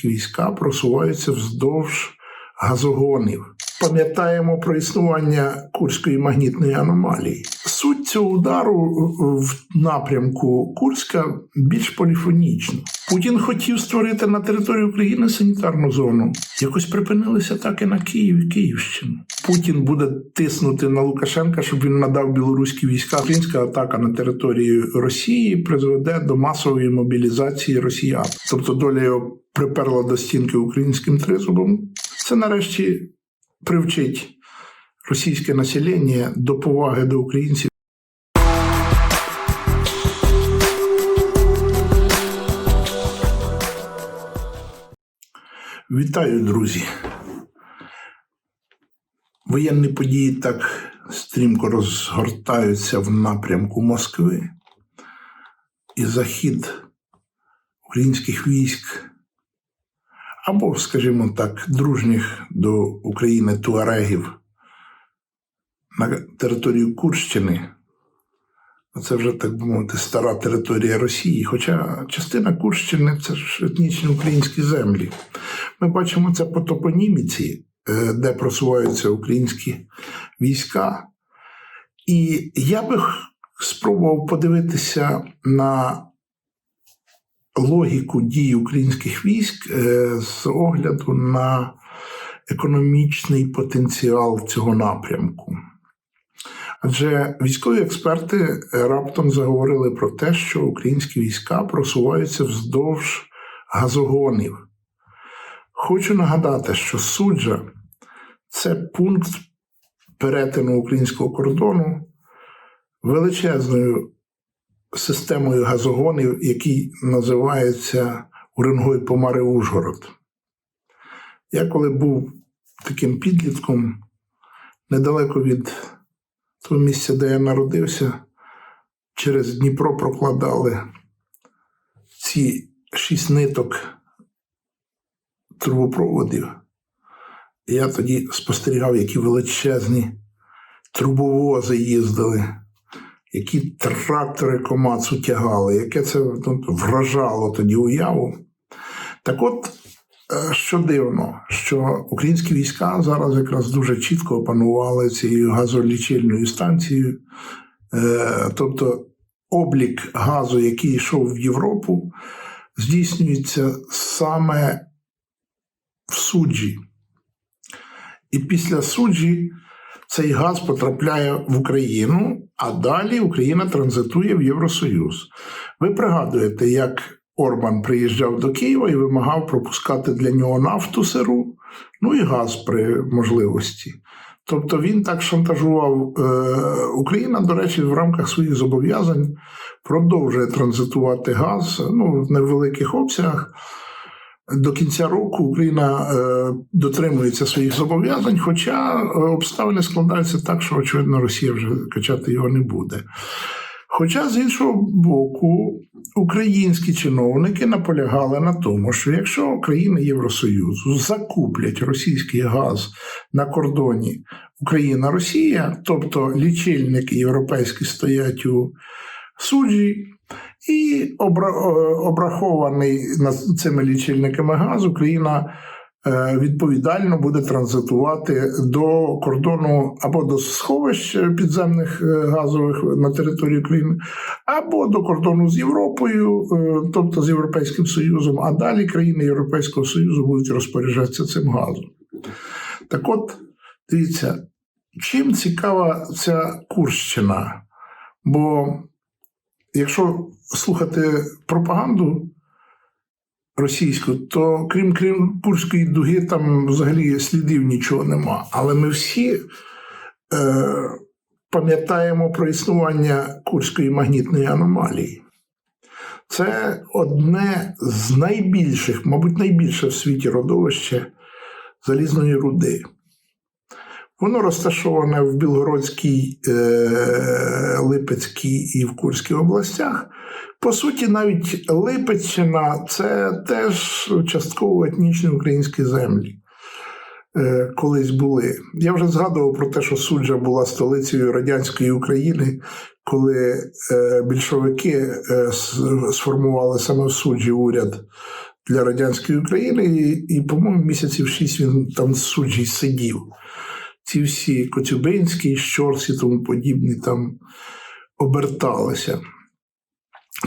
українські війська просуваються вздовж газогонів. Пам'ятаємо про існування Курської магнітної аномалії. Суть цього удару в напрямку Курська більш поліфонічна. Путін хотів створити на території України санітарну зону. Якось припинилися так і на Київ і Київщину. Путін буде тиснути на Лукашенка, щоб він надав білоруські війська. Українська атака на території Росії призведе до масової мобілізації росіян. Тобто доля його приперла до стінки українським тризубом. Це нарешті привчить російське населення до поваги до українців. Вітаю, друзі. Воєнні події так стрімко розгортаються в напрямку Москви, і захід українських військ або, скажімо так, дружніх до України туарегів на територію Курщини. Це вже, так би мовити, стара територія Росії. Хоча частина Курщини це ж етнічні українські землі. Ми бачимо це по топоніміці, де просуваються українські війська. І я би спробував подивитися на логіку дій українських військ е, з огляду на економічний потенціал цього напрямку. Адже військові експерти раптом заговорили про те, що українські війська просуваються вздовж газогонів. Хочу нагадати, що суджа це пункт перетину українського кордону величезною системою газогонів, який називається Уренгой Помари Ужгород. Я коли був таким підлітком, недалеко від того місця, де я народився, через Дніпро прокладали ці шість ниток трубопроводів. Я тоді спостерігав, які величезні трубовози їздили які трактори комацу тягали, яке це ну, вражало тоді уяву. Так от, е, що дивно, що українські війська зараз якраз дуже чітко опанували цією газолічильною станцією, е, тобто облік газу, який йшов в Європу, здійснюється саме в суджі. І після суджі цей газ потрапляє в Україну, а далі Україна транзитує в Євросоюз. Ви пригадуєте, як Орбан приїжджав до Києва і вимагав пропускати для нього нафту сиру, ну і газ при можливості. Тобто він так шантажував е, Україна, до речі, в рамках своїх зобов'язань продовжує транзитувати газ ну, в невеликих обсягах. До кінця року Україна е, дотримується своїх зобов'язань, хоча е, обставини складаються так, що, очевидно, Росія вже качати його не буде. Хоча, з іншого боку, українські чиновники наполягали на тому, що якщо країни Євросоюзу закуплять російський газ на кордоні Україна-Росія, тобто лічильники європейські стоять у суджі, і обрахований цими лічильниками газ Україна е, відповідально буде транзитувати до кордону або до сховищ підземних е, газових на території України, або до кордону з Європою, е, тобто з Європейським Союзом, а далі країни Європейського Союзу будуть розпоряджатися цим газом. Так от, дивіться, чим цікава ця Курщина? Бо якщо слухати пропаганду російську, то крім крім Пурської дуги, там взагалі слідів нічого нема. Але ми всі е, пам'ятаємо про існування Курської магнітної аномалії. Це одне з найбільших, мабуть, найбільше в світі родовище залізної руди. Воно розташоване в Білгородській, е, Липецькій і в Курській областях. По суті, навіть Липецьчина це теж частково етнічні українські землі. Е, колись були. Я вже згадував про те, що суджа була столицею радянської України, коли е, більшовики сформували саме в суджі уряд для радянської України, і, по-моєму, місяців шість він там суджій сидів. Ці всі Коцюбинські, Щорс і тому подібні там оберталися.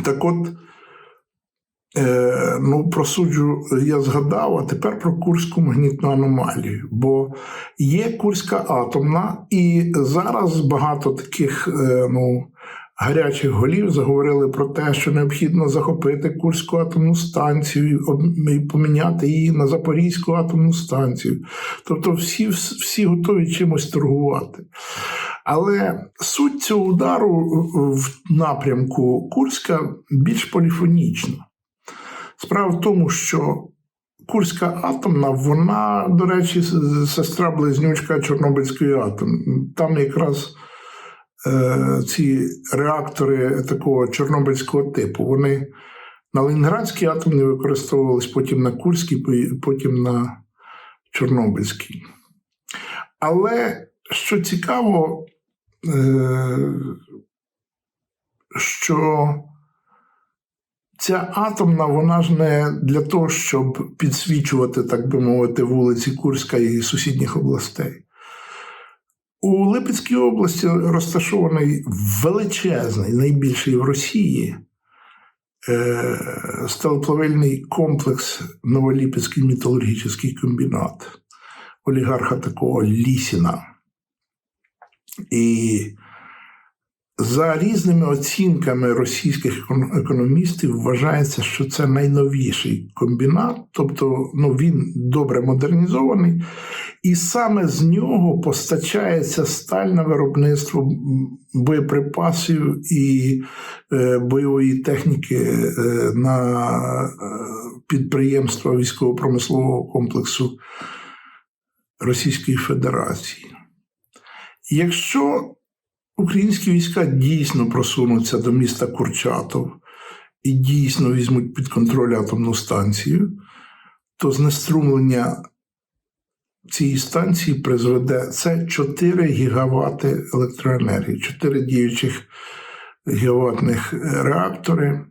Так от, е, ну, про суджу я згадав, а тепер про Курську магнітну аномалію. Бо є Курська атомна, і зараз багато таких е, ну, гарячих голів заговорили про те, що необхідно захопити Курську атомну станцію і поміняти її на Запорізьку атомну станцію. Тобто всі, всі готові чимось торгувати. Але суть цього удару в напрямку Курська більш поліфонічна. Справа в тому, що Курська атомна, вона, до речі, сестра близнючка Чорнобильської атомної. Там якраз ці реактори такого чорнобильського типу, вони на Ленінградській атомній використовувались, потім на Курській, потім на Чорнобильській. Але що цікаво, е, що ця атомна, вона ж не для того, щоб підсвічувати, так би мовити, вулиці Курська і сусідніх областей. У Липецькій області розташований величезний, найбільший в Росії е, комплекс Новоліпецький металургічний комбінат олігарха такого Лісіна. І за різними оцінками російських економістів вважається, що це найновіший комбінат, тобто ну, він добре модернізований, і саме з нього постачається сталь на виробництво боєприпасів і е, бойової техніки е, на е, підприємства військово-промислового комплексу Російської Федерації. Якщо українські війська дійсно просунуться до міста Курчатов і дійсно візьмуть під контроль атомну станцію, то знеструмлення цієї станції призведе це 4 гігавати електроенергії, 4 діючих гігаватних реактори.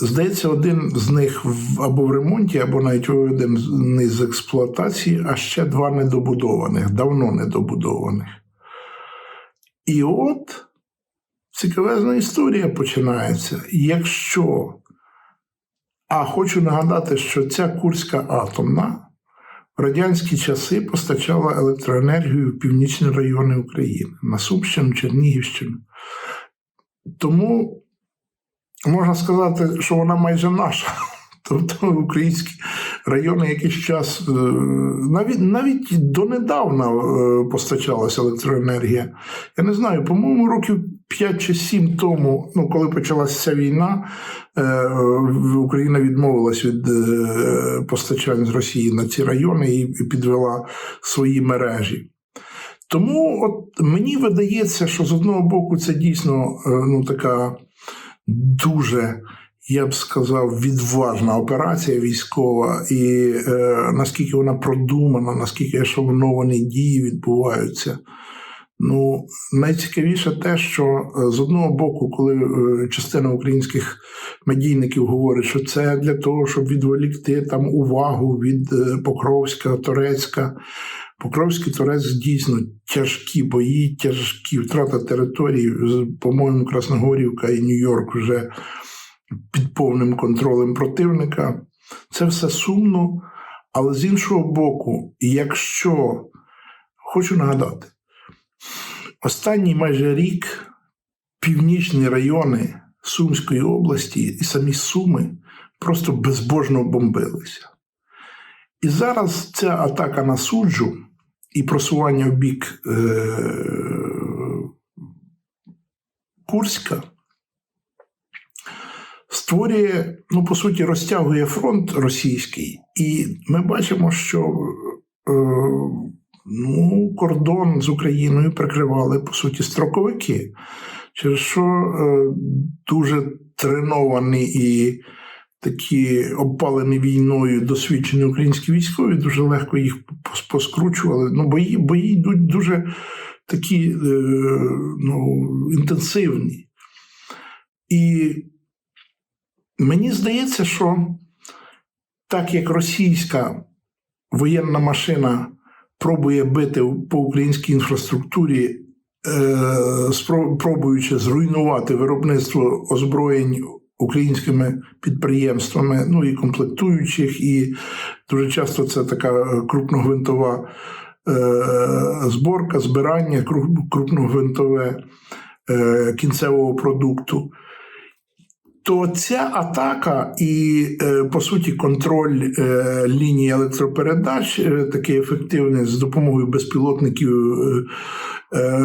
Здається, один з них або в ремонті, або навіть виведений з експлуатації, а ще два недобудованих, давно недобудованих. І от цікавезна історія починається. Якщо, а хочу нагадати, що ця Курська атомна в радянські часи постачала електроенергію в північні райони України на Сумщину, Чернігівщину. Тому можна сказати, що вона майже наша. Тобто українські райони якийсь час е, навіть навіть донедавна е, постачалася електроенергія. Я не знаю, по-моєму, років 5 чи 7 тому, ну, коли почалася війна, е, Україна відмовилась від постачань з Росії на ці райони і підвела свої мережі. Тому от мені видається, що з одного боку це дійсно ну, така дуже, я б сказав, відважна операція військова, і е, наскільки вона продумана, наскільки ешелоновані дії відбуваються. Ну, найцікавіше те, що е, з одного боку, коли е, частина українських медійників говорить, що це для того, щоб відволікти там увагу від е, Покровська, Торецька. Покровський Торець дійсно тяжкі бої, тяжкі втрата території. По-моєму, Красногорівка і Нью-Йорк вже під повним контролем противника. Це все сумно. Але з іншого боку, якщо хочу нагадати, останній майже рік північні райони Сумської області і самі Суми просто безбожно бомбилися. І зараз ця атака на суджу і просування в бік е- Курська створює, ну, по суті, розтягує фронт російський, і ми бачимо, що е- ну, кордон з Україною прикривали, по суті, строковики, через що е- дуже треновані і такі обпалені війною досвідчені українські військові, дуже легко їх поскручували. Ну, бої, бої йдуть дуже такі е, ну, інтенсивні. І мені здається, що так як російська воєнна машина пробує бити по українській інфраструктурі, е, пробуючи зруйнувати виробництво озброєнь українськими підприємствами, ну і комплектуючих, і дуже часто це така крупногвинтова е, зборка, збирання крупногвинтове е, кінцевого продукту. То ця атака і, е, по суті, контроль е, лінії електропередач, е, такий ефективний з допомогою безпілотників,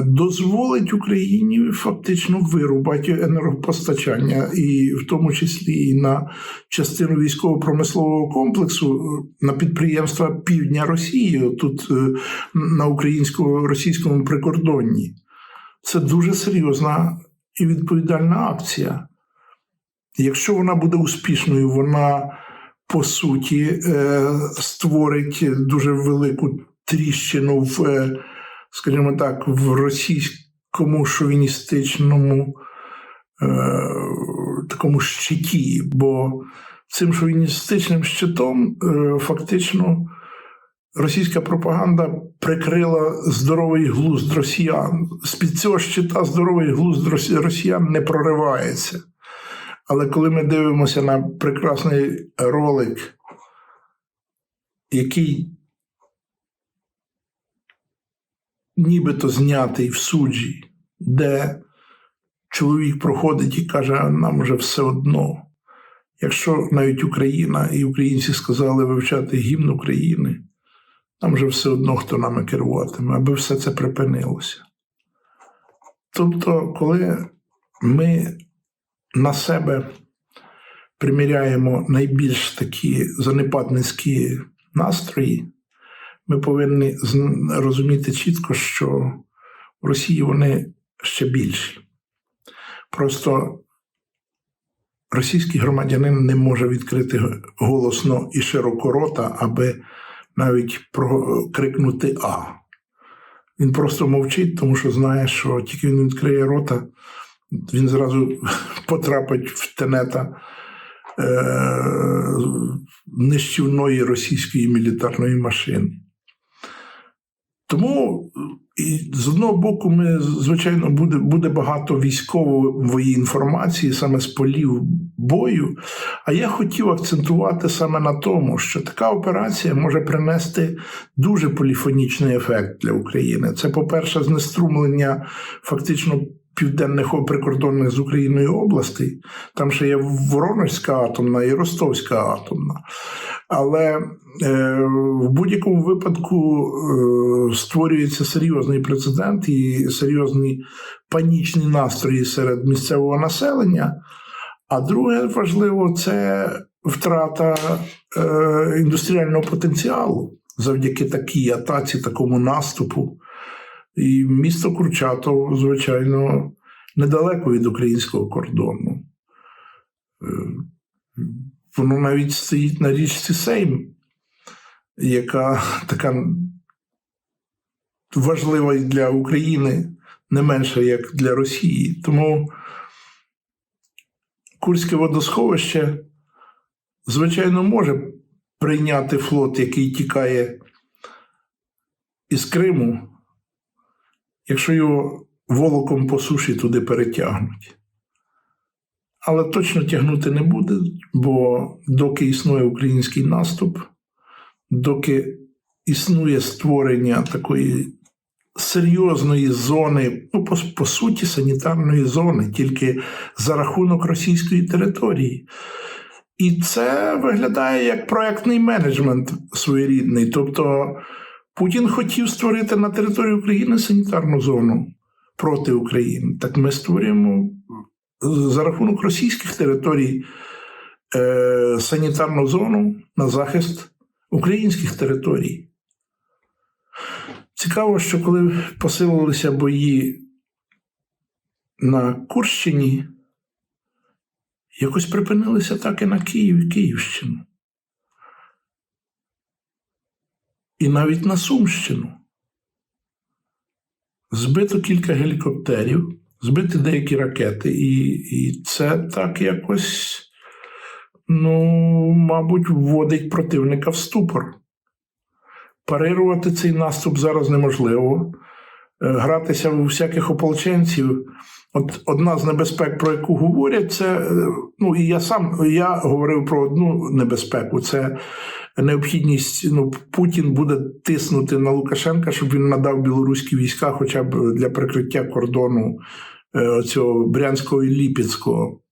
дозволить Україні фактично вирубати енергопостачання, і в тому числі і на частину військово-промислового комплексу на підприємства півдня Росії, тут на українсько-російському прикордонні. Це дуже серйозна і відповідальна акція. Якщо вона буде успішною, вона по суті е, створить дуже велику тріщину в, е, скажімо так, в російському шовіністичному е, такому щиті. Бо цим шовіністичним щитом фактично російська пропаганда прикрила здоровий глузд росіян. З-під цього щита здоровий глузд росі- росіян не проривається. Але коли ми дивимося на прекрасний ролик, який нібито знятий в суджі, де чоловік проходить і каже, нам вже все одно. Якщо навіть Україна і українці сказали вивчати гімн України, нам вже все одно, хто нами керуватиме, аби все це припинилося. Тобто, коли ми на себе приміряємо найбільш такі занепадницькі настрої, ми повинні розуміти чітко, що в Росії вони ще більші. Просто російський громадянин не може відкрити голосно і широко рота, аби навіть крикнути А. Він просто мовчить, тому що знає, що тільки він відкриє рота, він зразу потрапить в тенета е, нищівної російської мілітарної машини. Тому і з одного боку, ми, звичайно, буде, буде багато військової інформації саме з полів бою. А я хотів акцентувати саме на тому, що така операція може принести дуже поліфонічний ефект для України. Це, по-перше, знеструмлення фактично південних прикордонних з Україною областей. Там ще є Воронежська атомна і Ростовська атомна. Але е, в будь-якому випадку е, створюється серйозний прецедент і серйозні панічні настрої серед місцевого населення. А друге важливо це втрата е, індустріального потенціалу завдяки такій атаці, такому наступу. І місто Курчатов, звичайно, недалеко від українського кордону. Е, Воно навіть стоїть на річці Сейм, яка така важлива для України, не менше, як для Росії. Тому Курське водосховище, звичайно, може прийняти флот, який тікає із Криму, якщо його волоком по суші туди перетягнуть. Але точно тягнути не буде, бо доки існує український наступ, доки існує створення такої серйозної зони, ну, по, по суті, санітарної зони, тільки за рахунок російської території. І це виглядає як проектний менеджмент своєрідний. Тобто Путін хотів створити на території України санітарну зону проти України. Так ми створюємо за рахунок російських територій е, санітарну зону на захист українських територій. Цікаво, що коли посилилися бої на Курщині, якось припинилися так і на Київ Київщину. І навіть на Сумщину. Збито кілька гелікоптерів, збиті деякі ракети, і, і це так якось ну, мабуть, вводить противника в ступор. Парирувати цей наступ зараз неможливо. Е, Гратися у всяких ополченців. От одна з небезпек, про яку говорять, це е, ну і я сам я говорив про одну небезпеку: це необхідність. Ну, Путін буде тиснути на Лукашенка, щоб він надав білоруські війська, хоча б для прикриття кордону е, цього Брянського і Ліпецького.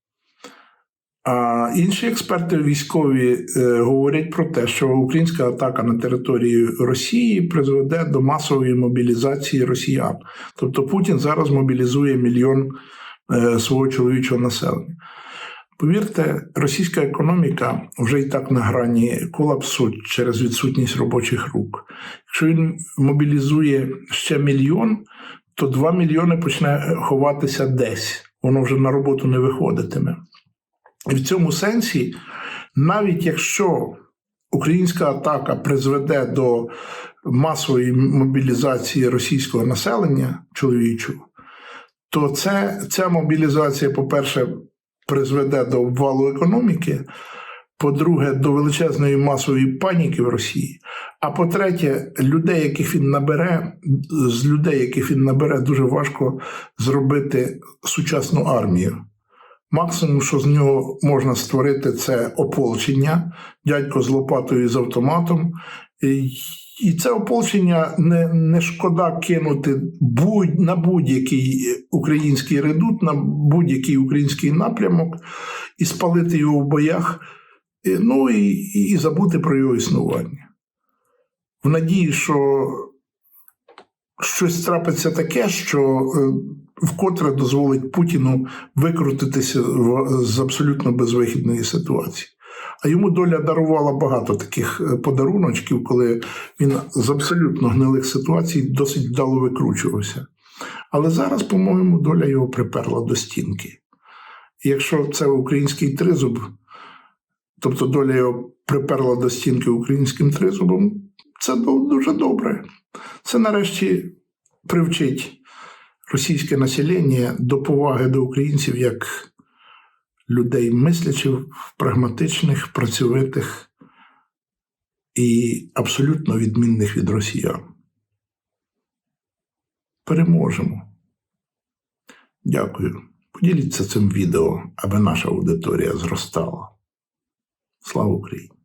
А інші експерти військові е, говорять про те, що українська атака на території Росії призведе до масової мобілізації росіян. Тобто Путін зараз мобілізує мільйон е, свого чоловічого населення. Повірте, російська економіка вже і так на грані колапсу через відсутність робочих рук. Якщо він мобілізує ще мільйон, то 2 мільйони почне ховатися десь. Воно вже на роботу не виходитиме. І в цьому сенсі, навіть якщо українська атака призведе до масової мобілізації російського населення чоловічого, то це, ця мобілізація, по-перше, призведе до обвалу економіки, по-друге, до величезної масової паніки в Росії. А по-третє, людей, яких він набере, з людей, яких він набере, дуже важко зробити сучасну армію. Максимум, що з нього можна створити, це ополчення, дядько з лопатою і з автоматом. І, це ополчення не, не шкода кинути будь, на будь-який український редут, на будь-який український напрямок і спалити його в боях, ну і, і забути про його існування. В надії, що щось трапиться таке, що е, вкотре дозволить Путіну викрутитися з абсолютно безвихідної ситуації. А йому доля дарувала багато таких е, подаруночків, коли він з абсолютно гнилих ситуацій досить вдало викручувався. Але зараз, по-моєму, доля його приперла до стінки. Якщо це український тризуб, тобто доля його приперла до стінки українським тризубом, це дуже добре. Це нарешті привчить російське населення до поваги до українців як людей мислячих, прагматичних, працьовитих і абсолютно відмінних від росіян. Переможемо. Дякую. Поділіться цим відео, аби наша аудиторія зростала. Слава Україні!